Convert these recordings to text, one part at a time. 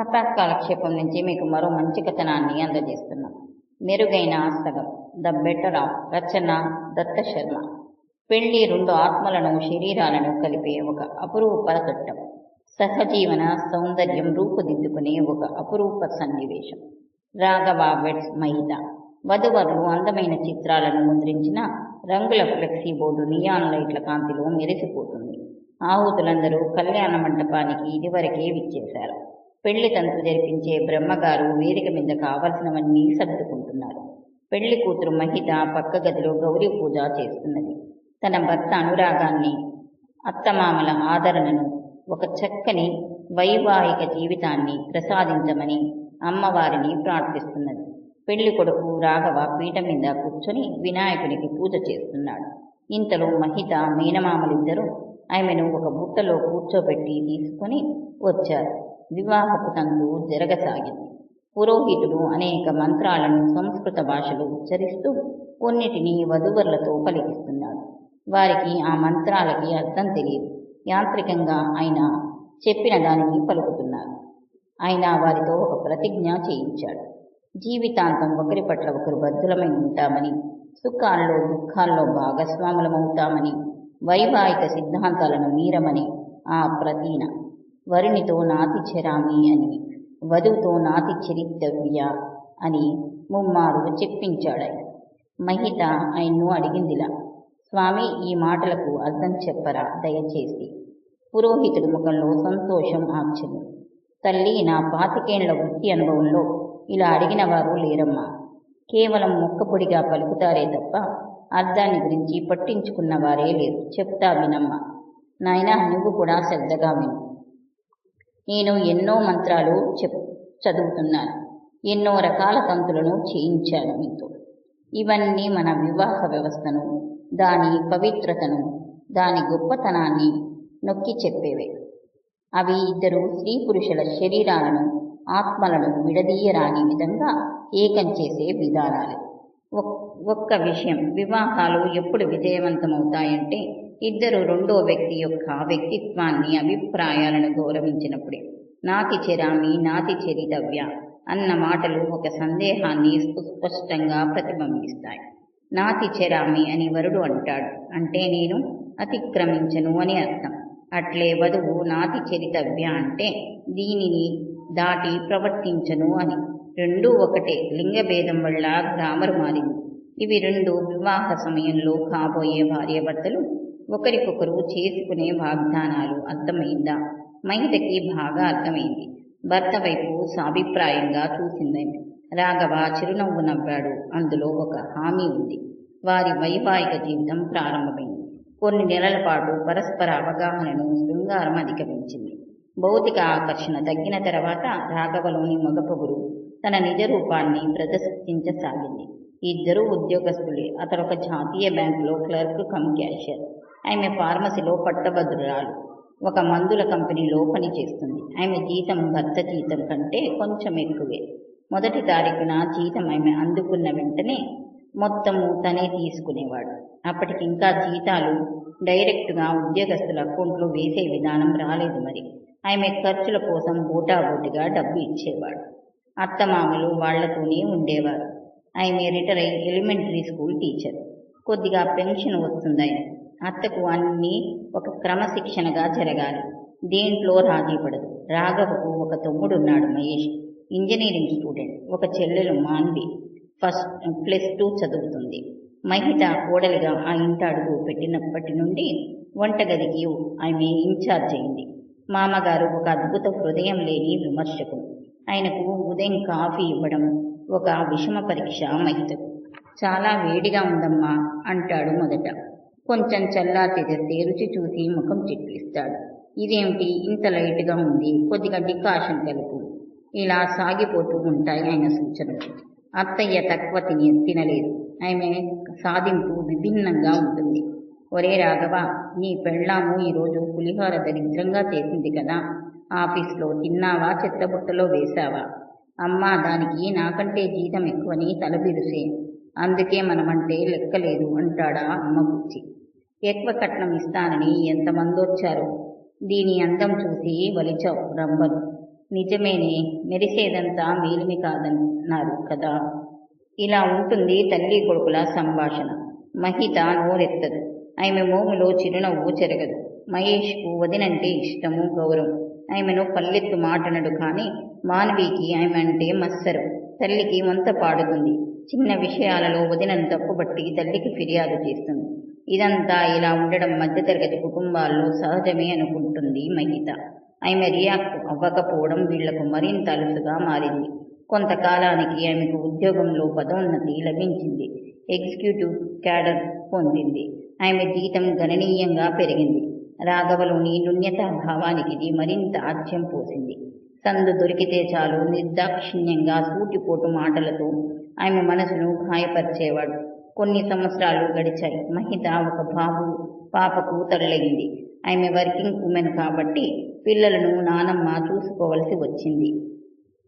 కథా కాలక్షేపం నుంచి మీకు మరో మంచి కథనాన్ని అందజేస్తున్నాం. మెరుగైన ఆస్తగం the better of Rachana Datta Sharma. పెళ్ళి రెండు ఆత్మలను శరీరాలను కలిపే ఒక అపురూప ఘట్టం సహజీవన సౌందర్యం రూపుదిద్దుకునే ఒక అపురూప సన్నివేశం. రాఘవ వెడ్స్ మహిళ వధువరులు అందమైన చిత్రాలను ముద్రించిన రంగుల ఫ్లెక్సీ బోర్డు నియాన్ లైట్ల కాంతిలో మెరిసిపోతుంది. ఆహుతులందరూ కళ్యాణ మంటపానికి ఇదివరకే విచ్చేశారు. పెళ్ళి తంతు జరిపించే బ్రహ్మగారు వేదిక మీద కావలసినవన్నీ సర్దుకుంటున్నారు. పెళ్ళి కూతురు మహిత పక్క గదిలో గౌరీ పూజ చేస్తున్నది. తన భర్త అనురాగాన్ని అత్తమామల ఆదరణను ఒక చక్కని వైవాహిక జీవితాన్ని ప్రసాదించమని అమ్మవారిని ప్రార్థిస్తున్నది. పెళ్ళి కొడుకు రాఘవ పీట మీద కూర్చొని వినాయకునికి పూజ చేస్తున్నాడు. ఇంతలో మహిత మీనమామలిద్దరూ ఆమెను ఒక బుట్టలో కూర్చోబెట్టి తీసుకొని వచ్చారు. వివాహపు తంతు జరగసాగింది. పురోహితుడు అనేక మంత్రాలను సంస్కృత భాషలో ఉచ్చరిస్తూ కొన్నిటిని వధువర్లతో పలికిస్తున్నాడు. వారికి ఆ మంత్రాలకి అర్థం తెలియదు. యాంత్రికంగా ఆయన చెప్పిన దానిని పలుకుతున్నారు ఆయన వారితో ఒక ప్రతిజ్ఞ చేయించాడు. జీవితాంతం ఒకరి పట్ల ఒకరు బద్ధులమై ఉంటామని సుఖాల్లో దుఃఖాల్లో భాగస్వాములమవుతామని వైవాహిక సిద్ధాంతాలను మీరమని ఆ ప్రతీన వరునితో నాతి చెరామి అని వధువుతో నాతి చరితవ్య అని ముమ్మారు చెప్పించాడాయన మహిత ఆయన్ను అడిగిందిలా స్వామి ఈ మాటలకు అర్థం చెప్పరా దయచేసి పురోహితుడి ముఖంలో సంతోషం ఆశ్చర్యం. తల్లి నా పాతికేండ్ల వృత్తి అనుభవంలో ఇలా అడిగిన వారు లేరమ్మా. కేవలం మొక్కపొడిగా పలుకుతారే తప్ప అర్థాన్ని గురించి పట్టించుకున్న వారే లేరు. చెప్తా వినమ్మా. నాయనా నువ్వు కూడా శ్రద్ధగా విను. నేను ఎన్నో మంత్రాలు చెప్ చదువుతున్నాను. ఎన్నో రకాల తంతులను చేయించాను మీతో. ఇవన్నీ మన వివాహ వ్యవస్థను దాని పవిత్రతను దాని గొప్పతనాన్ని నొక్కి చెప్పేవే. అవి ఇద్దరు స్త్రీ పురుషుల శరీరాలను ఆత్మలను విడదీయరాని విధంగా ఏకం చేసే విధానాలు. ఒక్క విషయం వివాహాలు ఎప్పుడు విజయవంతమవుతాయంటే ఇద్దరు రెండో వ్యక్తి యొక్క వ్యక్తిత్వాన్ని అభిప్రాయాలను గౌరవించినప్పుడే నాతి చెరామి నాతి చరితవ్య అన్న మాటలు ఒక సందేహాన్ని సుస్పష్టంగా ప్రతిబింబిస్తాయి. నాతి చెరామి అని వరుడు అంటాడు. అంటే నేను అతిక్రమించను అని అర్థం. అట్లే వధువు నాతి చరితవ్య అంటే దీనిని దాటి ప్రవర్తించను అని. రెండూ ఒకటే. లింగభేదం వల్ల గ్రామర్ మారింది. ఇవి రెండు వివాహ సమయంలో కాబోయే భార్యాభర్తలు ఒకరికొకరు చేసుకునే వాగ్దానాలు అర్థమైందా? మహిళకి బాగా అర్థమైంది. భర్త వైపు సాభిప్రాయంగా చూసిందని రాఘవ చిరునవ్వు నవ్వాడు. అందులో ఒక హామీ ఉంది. వారి వైవాహిక జీవితం ప్రారంభమైంది. కొన్ని నెలల పాటు పరస్పర అవగాహనను శృంగారం అధిగమించింది. భౌతిక ఆకర్షణ తగ్గిన తర్వాత రాఘవలోని మగపొగురు తన నిజ రూపాన్ని ప్రదర్శించసాగింది. ఇద్దరు ఉద్యోగస్తులే. అతడొక జాతీయ బ్యాంకులో క్లర్క్ కమ్ క్యాషియర్. ఆమె ఫార్మసీలో పట్టభద్రురాలు. ఒక మందుల కంపెనీలో పనిచేస్తుంది. ఆమె జీతం భర్త జీతం కంటే కొంచెం ఎక్కువే. మొదటి తారీఖున జీతం ఆమె అందుకున్న వెంటనే మొత్తము తనే తీసుకునేవాడు. అప్పటికి ఇంకా జీతాలు డైరెక్ట్గా ఉద్యోగస్తుల అకౌంట్లో వేసే విధానం రాలేదు మరి. ఆమె ఖర్చుల కోసం బూటాబూటిగా డబ్బు ఇచ్చేవాడు. అత్తమామలు వాళ్ళతోనే ఉండేవారు. ఆమె రిటైర్ అయి ఎలిమెంటరీ స్కూల్ టీచర్. కొద్దిగా పెన్షన్ వస్తుంది ఆయనకు అత్తకు అన్నీ ఒక క్రమశిక్షణగా జరగాలి. దేంట్లో రాజీ పడదు. రాఘవకు ఒక తమ్ముడున్నాడు మహేష్. Engineering student. ఒక చెల్లెలు మాన్వి. ఫస్ట్ ప్లస్ టూ చదువుతుంది. మహిత కోడలిగా ఆ ఇంట అడుగు పెట్టినప్పటి నుండి వంటగదికి ఆమె ఇన్ఛార్జ్ అయింది. మామగారు ఒక అద్భుత హృదయం లేని విమర్శకుడు. ఆయనకు ఉదయం కాఫీ ఇవ్వడం ఒక విషమ పరీక్ష మహితకు చాలా వేడిగా ఉందమ్మా అంటాడు మొదట. కొంచెం చల్లార్చేస్తే రుచి చూసి ముఖం చిట్లిస్తాడు. ఇదేమిటి? ఇంత లైట్గా ఉంది. కొద్దిగా డికాషన్ కలుపు. ఇలా సాగిపోతూ ఉంటాయి ఆయన సూచనలు. అత్తయ్య తక్కువ తిని తినలేదు. ఆమె సాధింపు విభిన్నంగా ఉంటుంది. ఒరే రాఘవ నీ పెళ్ళాము ఈరోజు పులిహోర దరిద్రంగా చేసింది కదా. ఆఫీస్లో తిన్నావా? చెత్తబుట్టలో వేశావా? అమ్మా దానికి నాకంటే జీతం ఎక్కువని తలబిరుసే. అందుకే మనమంటే లెక్కలేదు అంటాడా అమ్మ గుచ్చి ఎక్కువ కట్నం ఇస్తానని ఎంతమందొచ్చారు. దీని అందం చూసి వలిచావు రంబను. నిజమేనే మెరిసేదంతా మేలిమి కాదన్నారు కదా. ఇలా ఉంటుంది తల్లి కొడుకుల సంభాషణ. మహిత నోరెత్తదు. ఆమె మోములో చిరునవ్వు చెరగదు. మహేష్కు వదినంటే ఇష్టము గౌరవం. ఆమెను పల్లెత్తు మాటనడు కానీ మానవికి ఆమె అంటే మత్సరం తల్లికి వంత పాడుతుంది చిన్న విషయాలలో వదినను తప్పుబట్టి తల్లికి ఫిర్యాదు చేస్తుంది. ఇదంతా ఇలా ఉండడం మధ్యతరగతి కుటుంబాల్లో సహజమే అనుకుంటుంది మహిత. ఆమె రియాక్ట్ అవ్వకపోవడం వీళ్ళకు మరింత అలుసుగా మారింది. కొంతకాలానికి ఆమెకు ఉద్యోగంలో పదోన్నతి లభించింది. ఎగ్జిక్యూటివ్ క్యాడర్ పొందింది. ఆమె జీతం గణనీయంగా పెరిగింది. రాఘవలోని నుణ్యతా భావానికి ఇది మరింత ఆజ్యం పోసింది. సందు దొరికితే చాలు నిర్దాక్షిణ్యంగా సూటిపోటు మాటలతో ఆమె మనసును గాయపరిచేవాడు. కొన్ని సంవత్సరాలు గడిచాయి. మహిత ఒక బాబు పాపకు తరలింది ఆమె వర్కింగ్ ఉమెన్ కాబట్టి పిల్లలను నానమ్మ చూసుకోవలసి వచ్చింది.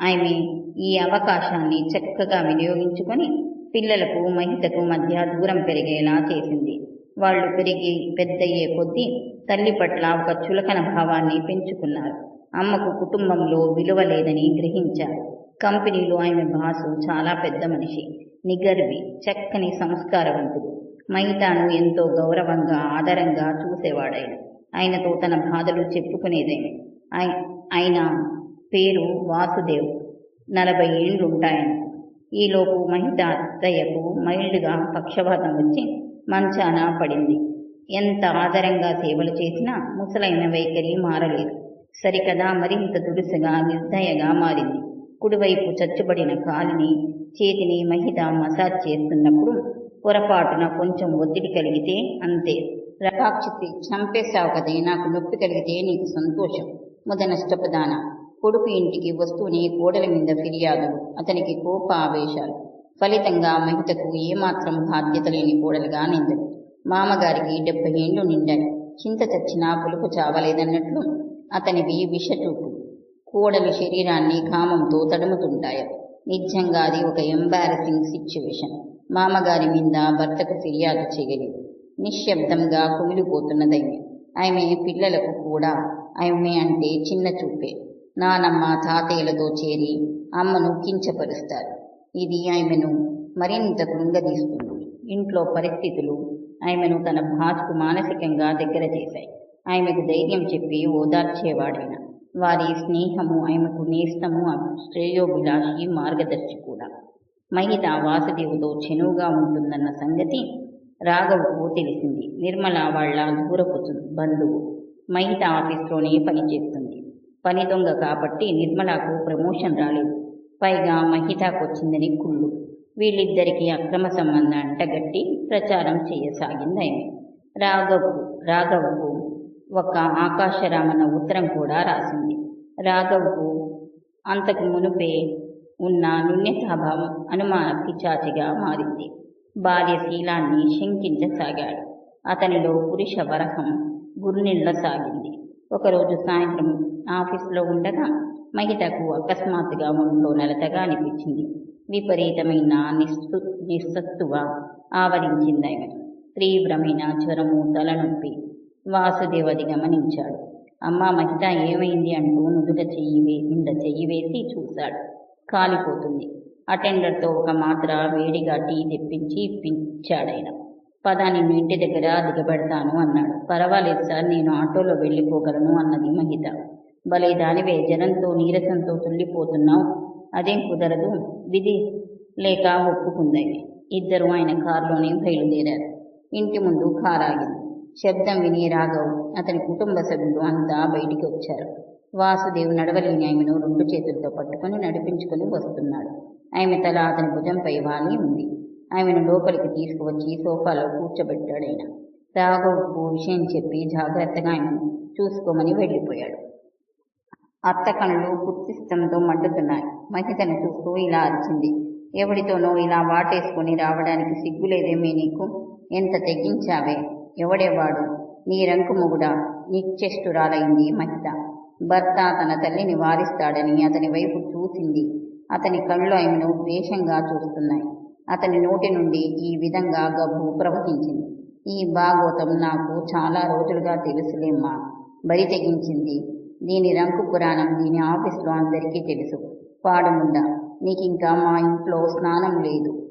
ఆమె ఈ అవకాశాన్ని చక్కగా వినియోగించుకొని పిల్లలకు మహితకు మధ్య దూరం పెరిగేలా చేసింది. వాళ్ళు పెరిగి పెద్దయ్యే కొద్దీ తల్లి పట్ల ఒక చులకన భావాన్ని పెంచుకున్నారు. అమ్మకు కుటుంబంలో విలువ లేదని గ్రహించారు. కంపెనీలో ఆమె బాసు చాలా పెద్ద మనిషి. నిగర్వి చక్కని సంస్కారవంతుడు. మహితాను ఎంతో గౌరవంగా ఆదరంగా చూసేవాడాయన ఆయనతో తన బాధలు చెప్పుకునేదేమి? ఆయన పేరు వాసుదేవ్. నలభై ఏళ్ళుంటాయని. ఈలోపు మహిత అత్తయ్యకు మైల్డ్గా పక్షవాతం వచ్చి మంచాన పడింది. ఎంత ఆదరంగా సేవలు చేసినా ముసలైన వైఖరి మారలేదు. సరికదా మరింత దురుసుగా నిర్దయగా మారింది. కుడివైపు చచ్చుబడిన కాలిని చేతిని మహిత మసాజ్ చేస్తున్నప్పుడు పొరపాటున కొంచెం ఒత్తిడి కలిగితే అంతే. రకాక్షితి చంపేశావు కదే నాకు నొప్పి కలిగితే నీకు సంతోషం. ముద నష్టపదాన. కొడుకు ఇంటికి వస్తూనే కోడల మీద ఫిర్యాదులు అతనికి కోప ఆవేశాలు ఫలితంగా మహితకు ఏమాత్రం బాధ్యత లేని కోడలుగా నిందలు. మామగారికి డెబ్బై ఏళ్ళు నిండాయి. చింత చచ్చినా పులుపు చావలేదన్నట్లు అతనివి విషచూపు కోడలి శరీరాన్ని కామంతో తడుముతుంటాయి నిజంగా అది ఒక ఎంబారసింగ్ సిచ్యువేషన్ మామగారి మీద భర్తకు ఫిర్యాదు చేయలేదు. నిశ్శబ్దంగా కుమిలిపోతున్నదైమె ఆమె పిల్లలకు కూడా ఆమె అంటే చిన్న చూపే. నానమ్మ తాతయ్యలతో చేరి అమ్మను కించపరుస్తారు. ఇది ఆమెను మరింత కృంగదీస్తుంది. ఇంట్లో పరిస్థితులు ఆమెను తన భాషకు మానసికంగా దగ్గర చేశాయి. ఆమెకు ధైర్యం చెప్పి ఓదార్చేవాడైనా వారి స్నేహము ఆమెకు నేస్తము శ్రేయోభిలాషి మార్గదర్శి కూడా మహిత వాసుదేవుతో చెనువుగా ఉంటుందన్న సంగతి రాఘవుకు తెలిసింది. నిర్మల వాళ్ళ దూరపు బంధువు. మహిత ఆఫీస్లోనే పనిచేస్తుంది. పని దొంగ కాబట్టి నిర్మలకు ప్రమోషన్ రాలేదు. పైగా మహితాకొచ్చిందని కుళ్ళు. వీళ్ళిద్దరికీ అక్రమ సంబంధం అంటగట్టి ప్రచారం చేయసాగింది ఆమె రాఘవు రాఘవుకు ఒక ఆకాశరామన ఉత్తరం కూడా రాసింది. రాఘవ్కు అంతకు మునుపే ఉన్న నుణ్యతాభావం అనుమాన పిచాచిగా మారింది. బాల్యశీలాన్ని శంకించసాగాడు. అతనిలో పురుష వరహం గుర్నిళ్ళసాగింది ఒకరోజు సాయంత్రం ఆఫీసులో ఉండగా మహితకు అకస్మాత్తుగా ఒంట్లో నలతగా అనిపించింది. విపరీతమైన నిస్సు నిస్సత్తువ ఆవరించిందామె తీవ్రమైన జ్వరము తలనొప్పి వాసుదేవది గమనించాడు. అమ్మ మహిత ఏమైంది అంటూ నుదుట చెయ్యి వే చెయ్యి వేసి చూశాడు. కాలిపోతుంది. అటెండర్తో ఒక మాత్ర వేడిగా టీ తెప్పించి ఇప్పించాడాయన. పద నిన్ను ఇంటి దగ్గర దిగబెడతాను అన్నాడు. పర్వాలేదు సార్ నేను ఆటోలో వెళ్ళిపోగలను అన్నది మహిత. భలే దానివే జనంతో నీరసంతో తుల్లిపోతున్నావు. అదేం కుదరదు. విధి లేక ఒప్పుకుందని ఇద్దరు ఆయన కారులోనే బయలుదేరారు. ఇంటి ముందు కారు ఆగింది. శబ్దం విని రాఘవ్ అతని కుటుంబ సభ్యులు అంతా బయటికి వచ్చారు. వాసుదేవ్ నడవలేని ఆమెను రెండు చేతులతో పట్టుకొని నడిపించుకొని వస్తున్నాడు. ఆమె తల అతని భుజంపై వాలి ఉంది. ఆమెను లోపలికి తీసుకువచ్చి సోఫాలో కూర్చోబెట్టాడైన రాఘవ్కు విషయం చెప్పి జాగ్రత్తగా ఆమెను చూసుకోమని వెళ్ళిపోయాడు. అత్త కళ్ళు పుత్తిష్టంతో మండుతున్నాయి. మహితను చూస్తూ ఇలా అరిచింది. ఎవడితోనో ఇలా వాటేసుకుని రావడానికి సిగ్గులేదేమీ నీకు? ఎంత తెగించావే? ఎవడేవాడు? నీ రంకు మొగుడా నిశ్చేష్టురాలైంది మహిత. భర్త తన తల్లిని వారిస్తాడని అతని వైపు చూసింది. అతని కళ్ళు ఆమెను ద్వేషంగా చూస్తున్నాయి. అతని నోటి నుండి ఈ విధంగా గబ్బు ప్రవహించింది. ఈ భాగోతం నాకు చాలా రోజులుగా తెలుసులేమ్మా బరి తెగించింది. దీని రంకు పురాణం దీని ఆఫీస్లో అందరికీ తెలుసు. పాడుముండా నీకింకా మా ఇంట్లో స్నానం లేదు.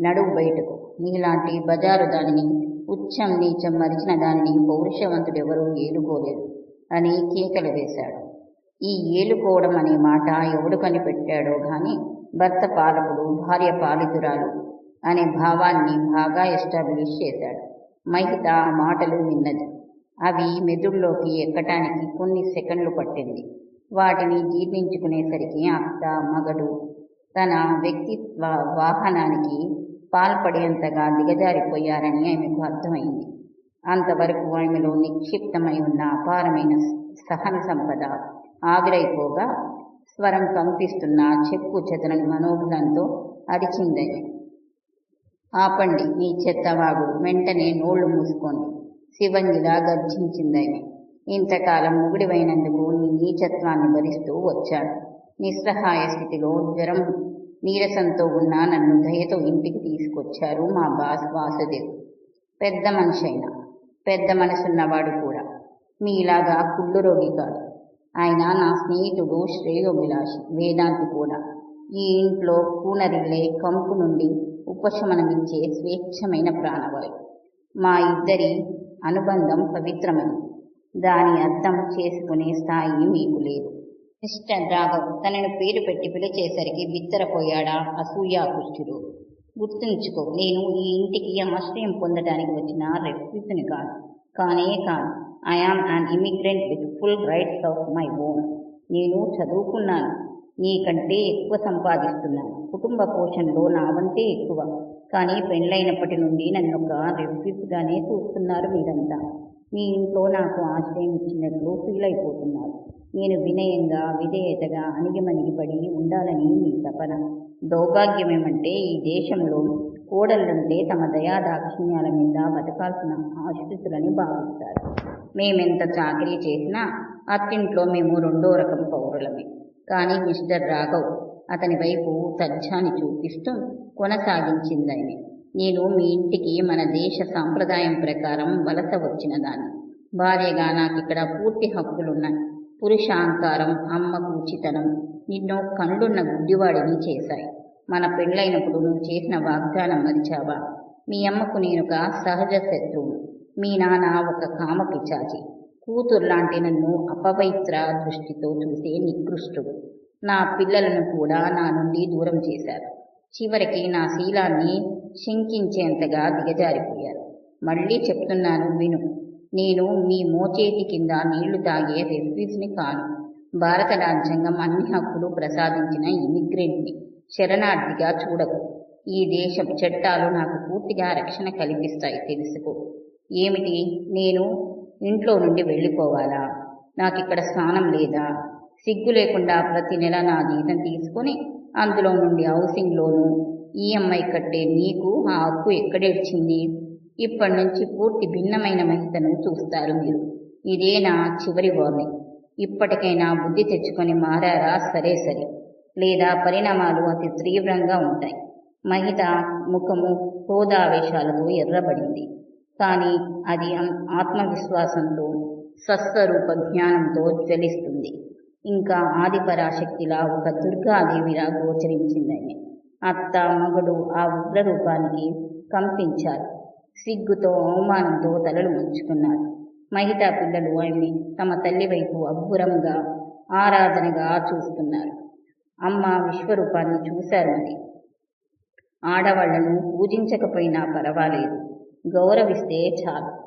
నడువు బయటకు. నీలాంటి బజారు దానిని ఉచ్చం నీచం మరిచిన దానిని పౌరుషవంతుడెవరూ ఏలుకోలేరు అని కేకలు వేశాడు. ఈ ఏలుకోవడం అనే మాట ఎవడు కనిపెట్టాడో గాని భర్త పాలకుడు భార్య పాలితురాలు అనే భావాన్ని బాగా ఎస్టాబ్లిష్ చేశాడు. మహిత ఆ మాటలు విన్నది. అవి మెదుడులోకి ఎక్కటానికి కొన్ని సెకండ్లు పట్టింది. వాటిని జీర్ణించుకునేసరికి అత్త మగడు తన వ్యక్తిత్వ వాహనానికి పాల్పడేంతగా దిగజారిపోయారని ఆమెకు అర్థమైంది. అంతవరకు ఆమెలో నిక్షిప్తమై ఉన్న అపారమైన సహన సంపద ఆవిరైపోగా స్వరం కంపిస్తున్న చెక్కు చెదరని మనోబలంతో అరిచిందని ఆపండి మీ చెత్తవాగుడు వెంటనే నోళ్ళు మూసుకోండి శివంగిలా గర్జించిందని ఇంతకాలం ముగుడివైనందుకు నీ నీచత్వాన్ని భరిస్తూ వచ్చాడు. నిస్సహాయ స్థితిలో జ్వరం నీరసంతో ఉన్న నన్ను దయతో ఇంటికి తీసుకొచ్చారు మా బాస్ వాసుదేవ్. పెద్ద మనిషి అయినా పెద్ద మనసున్నవాడు కూడా. మీలాగా కుళ్ళు రోగి కాదు. ఆయన నా స్నేహితుడు శ్రేయోభిలాషి వేదాంతి కూడా. ఈ ఇంట్లో కూనరిల్లే కంపు నుండి ఉపశమనమిచ్చే స్వేచ్ఛమైన ప్రాణవాయు మా ఇద్దరి అనుబంధం పవిత్రమైంది. దాని అర్థం చేసుకునే స్థాయి మీకు లేదు. మిస్టర్ రాఘవ్ తనను పేరు పెట్టి పిలిచేసరికి బిత్తరపోయాడా అసూయాకృష్టుడు. గుర్తుంచుకో నేను ఈ ఇంటికి ఆశ్రయం పొందడానికి వచ్చిన రెఫ్యూజ్ని కాదు. కానే I I am an immigrant with full rights of my own నేను చదువుకున్నాను నీకంటే ఎక్కువ సంపాదిస్తున్నాను. కుటుంబ పోషణలో నా వంతే ఎక్కువ. కానీ పెళ్ళైనప్పటి నుండి నన్ను ఒక రెఫ్యూజ్గానే చూస్తున్నారు మీరంతా. మీ ఇంట్లో నాకు ఆశ్రయం ఇచ్చినట్లు ఫీల్ అయిపోతున్నారు. నేను వినయంగా విధేయతగా అణిగిమణిగిపడి ఉండాలని మీ తపన. దౌర్భాగ్యమేమంటే ఈ దేశంలో కోడళ్ళంటే తమ దయా దాక్షిణ్యాల మీద బతకాల్సిన ఆశ్రితులని భావిస్తారు. మేమెంత చాకరీ చేసినా అత్తింట్లో మేము రెండో రకం పౌరులమే. కానీ మిస్టర్ రాఘవ్ అతని వైపు తజ్జాన్ని చూపిస్తూ కొనసాగించిందని నేను మీ ఇంటికి మన దేశ సాంప్రదాయం ప్రకారం వలస వచ్చిన దాన్ని. భార్యగా నాకు ఇక్కడ పూర్తి హక్కులున్నాయి. పురుషాంకారం అమ్మ కూచితనం నిన్ను కళ్ళున్న గుడ్డివాడిని చేశాయి. మన పెళ్ళైనప్పుడు నువ్వు చేసిన వాగ్దానం మరిచావా? మీ అమ్మకు నేనొక సహజ శత్రువు. మీ నాన్న ఒక కామ పిచాచి కూతుర్లాంటి నన్ను అపవిత్ర దృష్టితో చూసే నికృష్టుడు. నా పిల్లలను కూడా నా నుండి దూరం చేశారు. చివరికి నా శీలాన్ని శంకించేంతగా దిగజారిపోయారు. మళ్ళీ చెప్తున్నాను విను. నేను మీ మోచేతి కింద నీళ్ళు తాగే రెఫ్యూజ్ని కాను. భారత రాజ్యాంగం అన్ని హక్కులు ప్రసాదించిన ఇమిగ్రెంట్ని శరణార్థిగా చూడకు. ఈ దేశం చట్టాలు నాకు పూర్తిగా రక్షణ కల్పిస్తాయి తెలుసుకో. ఏమిటి? నేను ఇంట్లో నుండి వెళ్ళిపోవాలా? నాకు ఇక్కడ స్థానం లేదా? సిగ్గు లేకుండా ప్రతి నెల నా జీతం తీసుకొని అందులో నుండి హౌసింగ్ లోను ఈఎంఐ కట్టే నీకు ఆ హక్కు ఎక్కడేడ్చింది ఇప్పటి నుంచి పూర్తి భిన్నమైన మహితను చూస్తారు మీరు. ఇదే నా చివరి వార్నింగ్ ఇప్పటికైనా బుద్ధి తెచ్చుకొని మారారా? సరే సరే. లేదా పరిణామాలు అతి తీవ్రంగా ఉంటాయి. మహిత ముఖము హోదావేశాలతో ఎర్రబడింది. కానీ అది ఆత్మవిశ్వాసంతో స్వస్వరూప జ్ఞానంతో జ్వలిస్తుంది. ఇంకా ఆదిపరాశక్తిలా ఒక దుర్గాదేవిలా గోచరించిందని అత్త మగడు ఆ ఉగ్ర రూపానికి కంపించారు సిగ్గుతో అవమానంతో తలలు ఉంచుకున్నారు మహితా పిల్లలు ఆమె తమ తల్లి వైపు అబ్బురంగా ఆరాధనగా చూస్తున్నారు. అమ్మ విశ్వరూపాన్ని చూశారు మరి. ఆడవాళ్ళను పూజించకపోయినా పర్వాలేదు. గౌరవిస్తే చాలు.